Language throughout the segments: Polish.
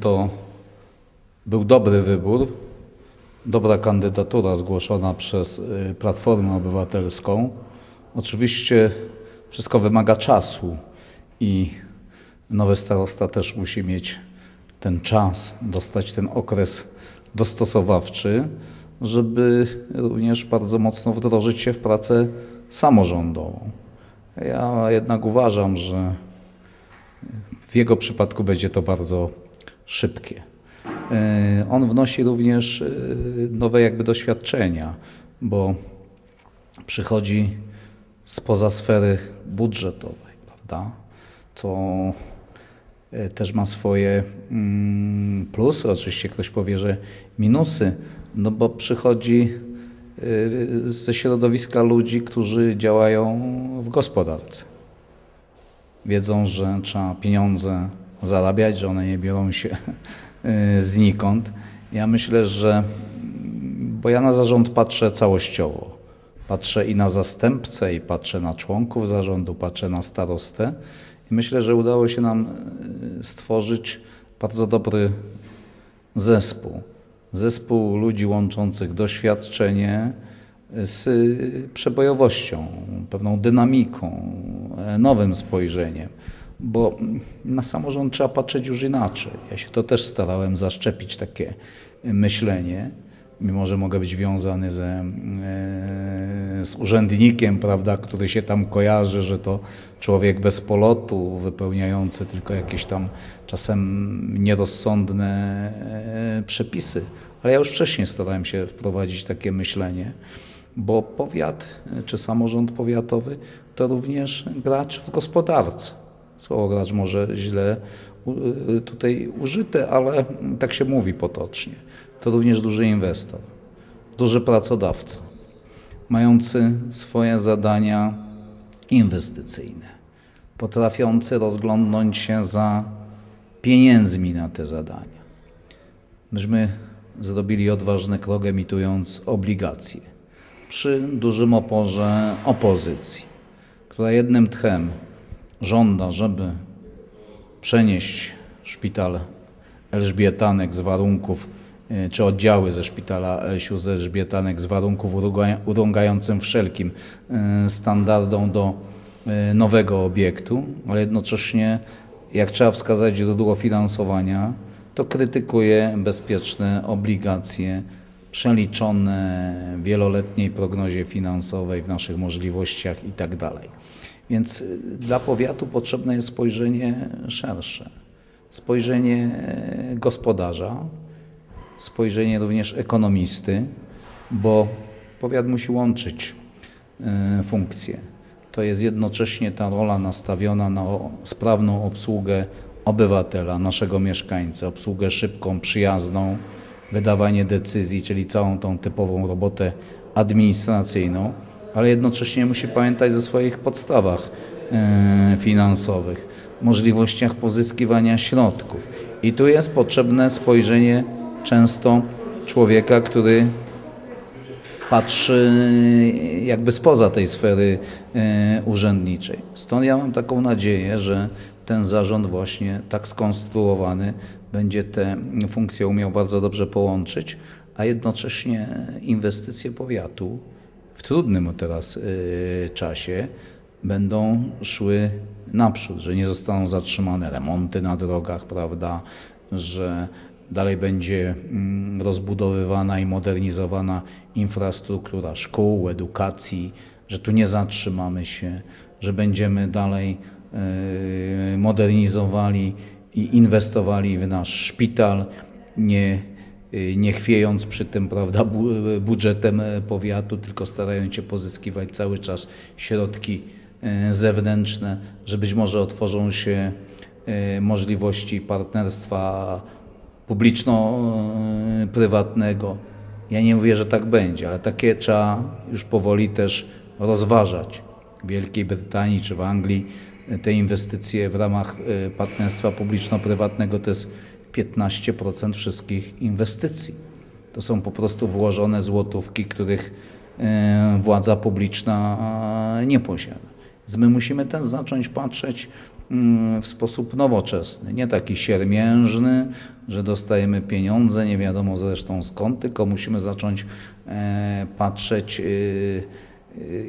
To był dobry wybór, dobra kandydatura zgłoszona przez y, Platformę Obywatelską. Oczywiście wszystko wymaga czasu i nowy starosta też musi mieć ten czas, dostać ten okres dostosowawczy, żeby również bardzo mocno wdrożyć się w pracę samorządową. Ja jednak uważam, że w jego przypadku będzie to bardzo szybkie. E, on wnosi również e, nowe jakby doświadczenia, bo przychodzi spoza sfery budżetowej, prawda? Co e, też ma swoje mm, plusy, oczywiście ktoś powie, że minusy, no bo przychodzi ze środowiska ludzi, którzy działają w gospodarce. Wiedzą, że trzeba pieniądze zarabiać, że one nie biorą się Y, znikąd. Ja myślę, że, bo ja na zarząd patrzę całościowo. Patrzę i na zastępcę, i patrzę na członków zarządu, patrzę na starostę. I myślę, że udało się nam y, stworzyć bardzo dobry zespół. Zespół ludzi łączących doświadczenie z przebojowością, pewną dynamiką, nowym spojrzeniem bo na samorząd trzeba patrzeć już inaczej. Ja się to też starałem zaszczepić takie myślenie, mimo że mogę być wiązany ze, e, z urzędnikiem, prawda, który się tam kojarzy, że to człowiek bez polotu, wypełniający tylko jakieś tam czasem nierozsądne e, przepisy. Ale ja już wcześniej starałem się wprowadzić takie myślenie, bo powiat czy samorząd powiatowy to również gracz w gospodarce słowo gracz może źle y, tutaj użyte, ale tak się mówi potocznie. To również duży inwestor, duży pracodawca, mający swoje zadania inwestycyjne, potrafiący rozglądnąć się za pieniędzmi na te zadania. Myśmy zrobili odważny krok emitując obligacje przy dużym oporze opozycji, która jednym tchem żąda, żeby przenieść szpital Elżbietanek z warunków, e, czy oddziały ze szpitala z Elżbietanek z warunków urągającym wszelkim e, standardom do e, nowego obiektu, ale jednocześnie jak trzeba wskazać źródło finansowania, to krytykuje bezpieczne obligacje przeliczone w wieloletniej prognozie finansowej, w naszych możliwościach itd. Tak więc y, dla powiatu potrzebne jest spojrzenie szersze, spojrzenie e, gospodarza, spojrzenie również ekonomisty, bo powiat musi łączyć e, funkcje. To jest jednocześnie ta rola nastawiona na sprawną obsługę obywatela, naszego mieszkańca, obsługę szybką, przyjazną, wydawanie decyzji, czyli całą tą typową robotę administracyjną ale jednocześnie musi pamiętać o swoich podstawach e, finansowych, możliwościach pozyskiwania środków. I tu jest potrzebne spojrzenie często człowieka, który patrzy jakby spoza tej sfery e, urzędniczej. Stąd ja mam taką nadzieję, że ten zarząd właśnie tak skonstruowany będzie te funkcje umiał bardzo dobrze połączyć, a jednocześnie inwestycje powiatu w trudnym teraz y, czasie będą szły naprzód, że nie zostaną zatrzymane remonty na drogach, prawda, że dalej będzie mm, rozbudowywana i modernizowana infrastruktura szkół, edukacji, że tu nie zatrzymamy się, że będziemy dalej y, modernizowali i inwestowali w nasz szpital, nie Y, nie chwiejąc przy tym prawda, budżetem e, powiatu, tylko starając się pozyskiwać cały czas środki e, zewnętrzne, że być może otworzą się e, możliwości partnerstwa publiczno-prywatnego. Ja nie mówię, że tak będzie, ale takie trzeba już powoli też rozważać. W Wielkiej Brytanii czy w Anglii te inwestycje w ramach partnerstwa publiczno-prywatnego to jest 15% wszystkich inwestycji. To są po prostu włożone złotówki, których e, władza publiczna nie posiada. Więc my musimy też zacząć patrzeć w sposób nowoczesny, nie taki siermiężny, że dostajemy pieniądze, nie wiadomo zresztą skąd, tylko musimy zacząć patrzeć,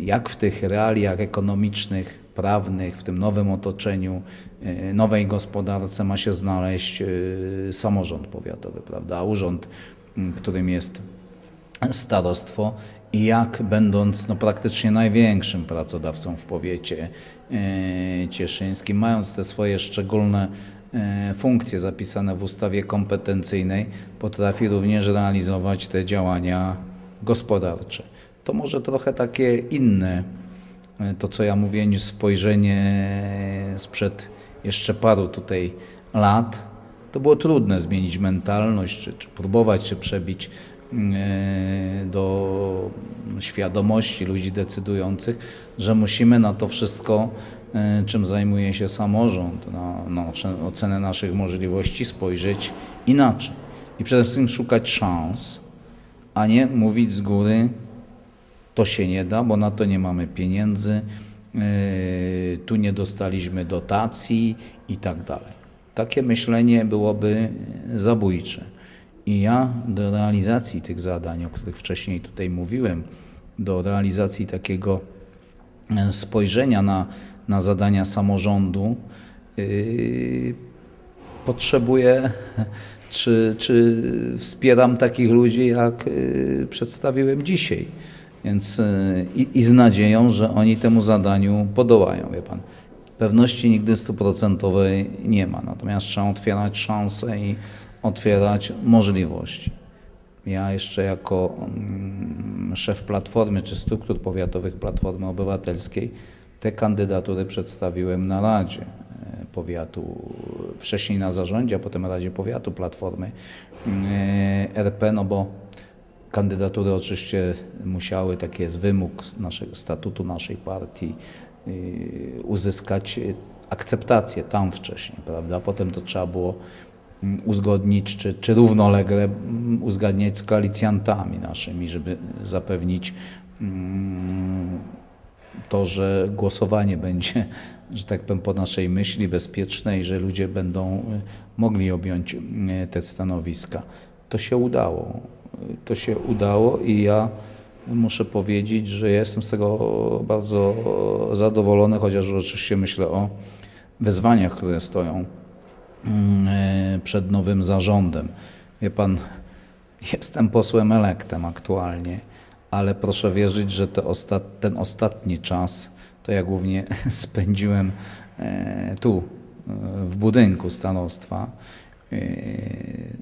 jak w tych realiach ekonomicznych, prawnych, w tym nowym otoczeniu, nowej gospodarce ma się znaleźć samorząd powiatowy, prawda, urząd, którym jest starostwo i jak będąc no, praktycznie największym pracodawcą w powiecie e, cieszyńskim, mając te swoje szczególne e, funkcje zapisane w ustawie kompetencyjnej, potrafi również realizować te działania gospodarcze. To może trochę takie inne, e, to co ja mówię, niż spojrzenie sprzed jeszcze paru tutaj lat. To było trudne zmienić mentalność, czy, czy próbować się przebić E, do świadomości ludzi decydujących, że musimy na to wszystko, e, czym zajmuje się samorząd, na, na ocenę naszych możliwości spojrzeć inaczej. I przede wszystkim szukać szans, a nie mówić z góry, to się nie da, bo na to nie mamy pieniędzy, e, tu nie dostaliśmy dotacji i tak dalej. Takie myślenie byłoby zabójcze. I ja do realizacji tych zadań, o których wcześniej tutaj mówiłem, do realizacji takiego e, spojrzenia na, na zadania samorządu, yy, potrzebuję, czy, czy wspieram takich ludzi, jak przedstawiłem dzisiaj. Więc yy, i, z nadzieją, że oni temu zadaniu podołają, wie pan. Pewności nigdy stuprocentowej nie ma, natomiast trzeba otwierać szanse i otwierać możliwości. Ja jeszcze jako mm, szef Platformy czy struktur powiatowych Platformy Obywatelskiej te kandydatury przedstawiłem na Radzie e, Powiatu, wcześniej na zarządzie, a potem Radzie Powiatu Platformy e, RP, no bo kandydatury oczywiście musiały, taki jest wymóg naszego statutu naszej partii, e, uzyskać akceptację tam wcześniej, prawda? Potem to trzeba było Mm, uzgodnić, czy, czy równolegle mm, uzgadniać z koalicjantami naszymi, żeby zapewnić mm, to, że głosowanie będzie, że tak powiem, po naszej myśli bezpieczne i że ludzie będą y, mogli objąć y, te stanowiska. To się udało. To się udało i ja muszę powiedzieć, że jestem z tego bardzo zadowolony, chociaż oczywiście myślę o wyzwaniach, które stoją Mm, e, przed nowym zarządem. Wie pan, jestem posłem elektem aktualnie, ale proszę wierzyć, że ostat, ten ostatni czas to ja głównie spędziłem e, tu, e, w budynku stanowstwa.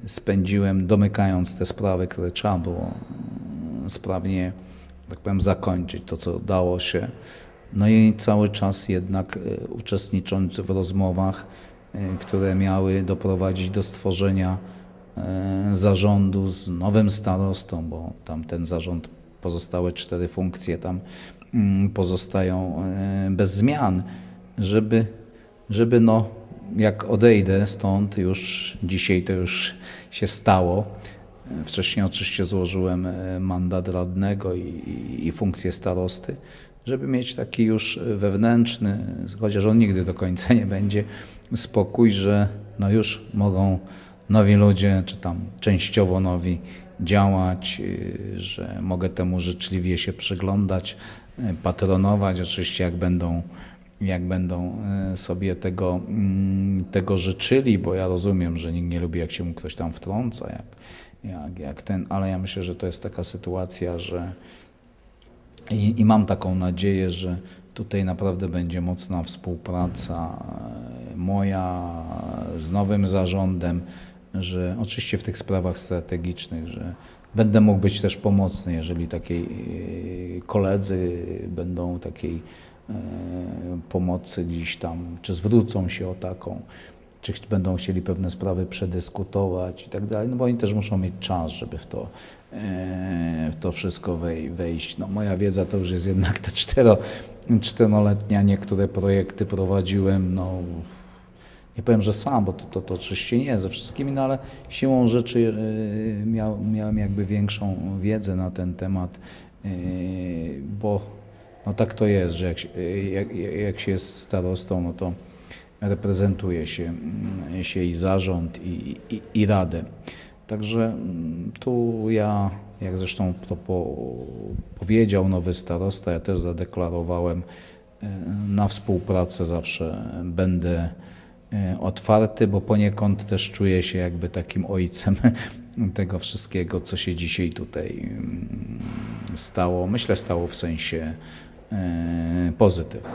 Spędziłem domykając te sprawy, które trzeba było sprawnie, tak powiem, zakończyć, to co dało się. No i cały czas jednak uczestnicząc w rozmowach, Y, które miały doprowadzić do stworzenia zarządu z nowym starostą, bo tam ten zarząd, pozostałe cztery funkcje tam mm, pozostają bez zmian, żeby, żeby no, jak odejdę stąd, już dzisiaj to już się stało. Wcześniej oczywiście złożyłem mandat radnego i, i funkcję starosty, żeby mieć taki już wewnętrzny, chociaż on nigdy do końca nie będzie, spokój, że no już mogą nowi ludzie, czy tam częściowo nowi działać, y, że mogę temu życzliwie się przyglądać, y, patronować, oczywiście jak będą, jak będą y, sobie tego, mm, tego życzyli, bo ja rozumiem, że nikt nie lubi, jak się mu ktoś tam wtrąca, jak, jak, jak ten, ale ja myślę, że to jest taka sytuacja, że i, i mam taką nadzieję, że tutaj naprawdę będzie mocna współpraca moja z nowym zarządem, że oczywiście w tych sprawach strategicznych, że będę mógł być też pomocny, jeżeli takiej e, koledzy będą takiej e, pomocy gdzieś tam, czy zwrócą się o taką, czy będą chcieli pewne sprawy przedyskutować i tak dalej, no bo oni też muszą mieć czas, żeby w to, e, w to wszystko wejść. No moja wiedza to już jest jednak te cztero, czteroletnia, niektóre projekty prowadziłem, no nie powiem, że sam, bo to, to, to oczywiście nie ze wszystkimi, no ale siłą rzeczy y, miał, miałem jakby większą wiedzę na ten temat, bo no tak to jest, że jak, jak, jak się jest starostą, no to reprezentuje się, mm, się i zarząd, i, i, i radę. Także mm, tu ja, jak zresztą to po, powiedział nowy starosta, ja też zadeklarowałem, e, na współpracę zawsze będę e, otwarty, bo poniekąd też czuję się jakby takim ojcem tego wszystkiego, co się dzisiaj tutaj mm, stało. Myślę, stało w sensie e, pozytywnym.